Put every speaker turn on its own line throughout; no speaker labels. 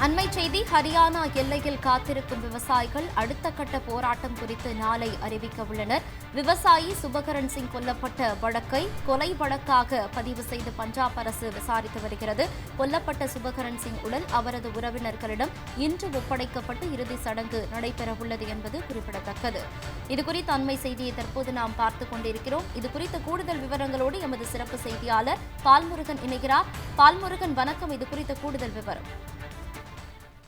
அண்மை செய்தி ஹரியானா எல்லையில் காத்திருக்கும் விவசாயிகள் அடுத்த கட்ட போராட்டம் குறித்து நாளை அறிவிக்க உள்ளனர். விவசாயி சுபகரன் சிங் கொல்லப்பட்ட வழக்கை கொலை வழக்காக பதிவு செய்து பஞ்சாப் அரசு விசாரித்து வருகிறது. கொல்லப்பட்ட சுபகரன் சிங் உடல் அவரது உறவினர்களிடம் இன்று ஒப்படைக்கப்பட்டு இறுதி சடங்கு நடைபெறவுள்ளது என்பது குறிப்பிடத்தக்கது. இதுகுறித்த அண்மை செய்தியை தற்போது நாம் பார்த்துக் கொண்டிருக்கிறோம். இதுகுறித்த கூடுதல் விவரங்களோடு எமது சிறப்பு செய்தியாளர் பால்முருகன் இணைகிறார். பால்முருகன் வணக்கம். இது குறித்த கூடுதல் விவரம்.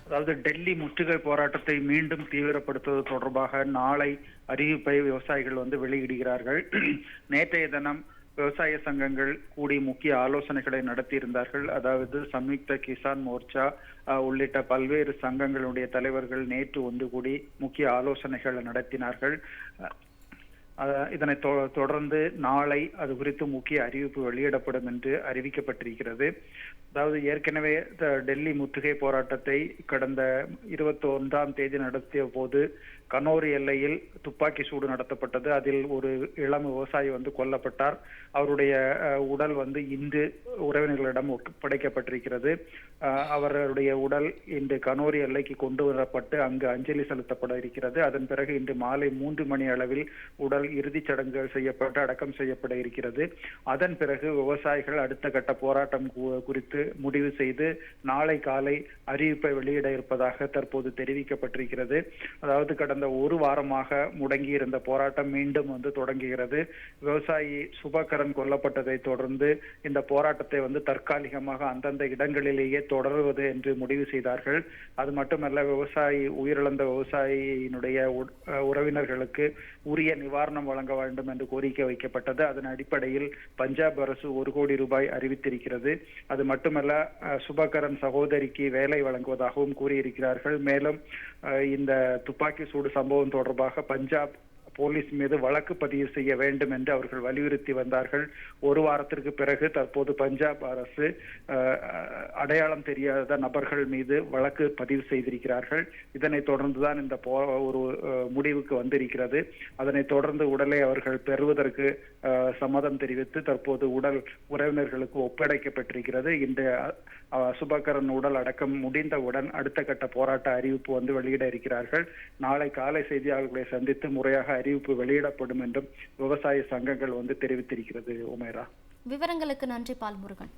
அதாவது டெல்லி முற்றுகை போராட்டத்தை மீண்டும் தீவிரப்படுத்துவது தொடர்பாக நாளை அறிவிப்பை விவசாயிகள் வந்து வெளியிடுகிறார்கள். நேற்றைய தினம் விவசாய சங்கங்கள் கூடி முக்கிய ஆலோசனைகளை நடத்தியிருந்தார்கள். அதாவது சம்யுக்த கிசான் மோர்ச்சா உள்ளிட்ட பல்வேறு சங்கங்களுடைய தலைவர்கள் நேற்று ஒன்று கூடி முக்கிய ஆலோசனைகளை நடத்தினார்கள். இதனை தொ- தொடர்ந்து நாளை அது குறித்து முக்கிய அறிவிப்பு வெளியிடப்படும் என்று அறிவிக்கப்பட்டிருக்கிறது. அதாவது ஏற்கனவே த- டெல்லி முற்றுகை போராட்டத்தை கடந்த இருபத்தி ஒன்றாம் தேதி நடத்திய போது கனோர் எல்லையில் துப்பாக்கி சூடு நடத்தப்பட்டது. அதில் ஒரு இளம் விவசாயி வந்து கொல்லப்பட்டார். அவருடைய உடல் வந்து இன்று உறவினர்களிடம் ஒப்படைக்கப்பட்டிருக்கிறது அவருடைய உடல் இன்று கனோரி எல்லைக்கு கொண்டு வரப்பட்டு அங்கு அஞ்சலி செலுத்தப்பட இருக்கிறது. அதன் பிறகு இன்று மாலை மூன்று மணி அளவில் உடல் இறுதிச் சடங்குகள் செய்யப்பட்டு அடக்கம் செய்யப்பட இருக்கிறது. அதன் பிறகு விவசாயிகள் அடுத்த கட்ட போராட்டம் குறித்து முடிவு செய்து நாளை காலை அறிவிப்பை வெளியிட இருப்பதாக தற்போது தெரிவிக்கப்பட்டிருக்கிறது. அதாவது கடந்த ஒரு வாரமாக முடங்கியிருந்த போராட்டம் மீண்டும் வந்து தொடங்குகிறது. விவசாயி சுபகரன் கொல்லப்பட்டதை தொடர்ந்து இந்த போராட்டத்தை வந்து தற்காலிகமாக அந்தந்த இடங்களிலேயே தொடருவது என்று முடிவு செய்தார்கள். அது மட்டுமல்ல விவசாயி உயிரிழந்த விவசாயியினுடைய உறவினர்களுக்கு உரிய நிவாரணம் வழங்க வேண்டும் என்று கோரிக்கை வைக்கப்பட்டது. அதன் அடிப்படையில் பஞ்சாப் அரசு ஒரு கோடி ரூபாய் அறிவித்திருக்கிறது. அது மட்டுமல்ல சுபகரன் சகோதரிக்கு வேலை வழங்குவதாகவும் கூறியிருக்கிறார்கள். மேலும் இந்த துப்பாக்கி சூடு சம்பவம் தொடர்பாக பஞ்சாப் போலீஸ் மீது வழக்கு பதிவு செய்ய வேண்டும் என்று அவர்கள் வலியுறுத்தி வந்தார்கள். ஒரு வாரத்திற்கு பிறகு தற்போது பஞ்சாப் அரசு அடையாளம் தெரியாத நபர்கள் மீது வழக்கு பதிவு செய்திருக்கிறார்கள். இதனைத் தொடர்ந்துதான் இந்த போ ஒரு முடிவுக்கு வந்திருக்கிறது. அதனைத் தொடர்ந்து உடலை அவர்கள் பெறுவதற்கு சம்மதம் தெரிவித்து தற்போது உடல் உறவினர்களுக்கு ஒப்படைக்கப்பட்டிருக்கிறது. இந்த சுபகரன் உடல் அடக்கம் முடிந்தவுடன் அடுத்த கட்ட போராட்ட அறிவிப்பு வந்து வெளியிட இருக்கிறார்கள். நாளை காலை செய்தியாளர்களை சந்தித்து முறையாக அறிவிப்பு வெளியிடப்படும் என்றும் விவசாய சங்கங்கள் வந்து தெரிவித்திருக்கிறது உமேரா.
விவரங்களுக்கு நன்றி பால்முருகன்.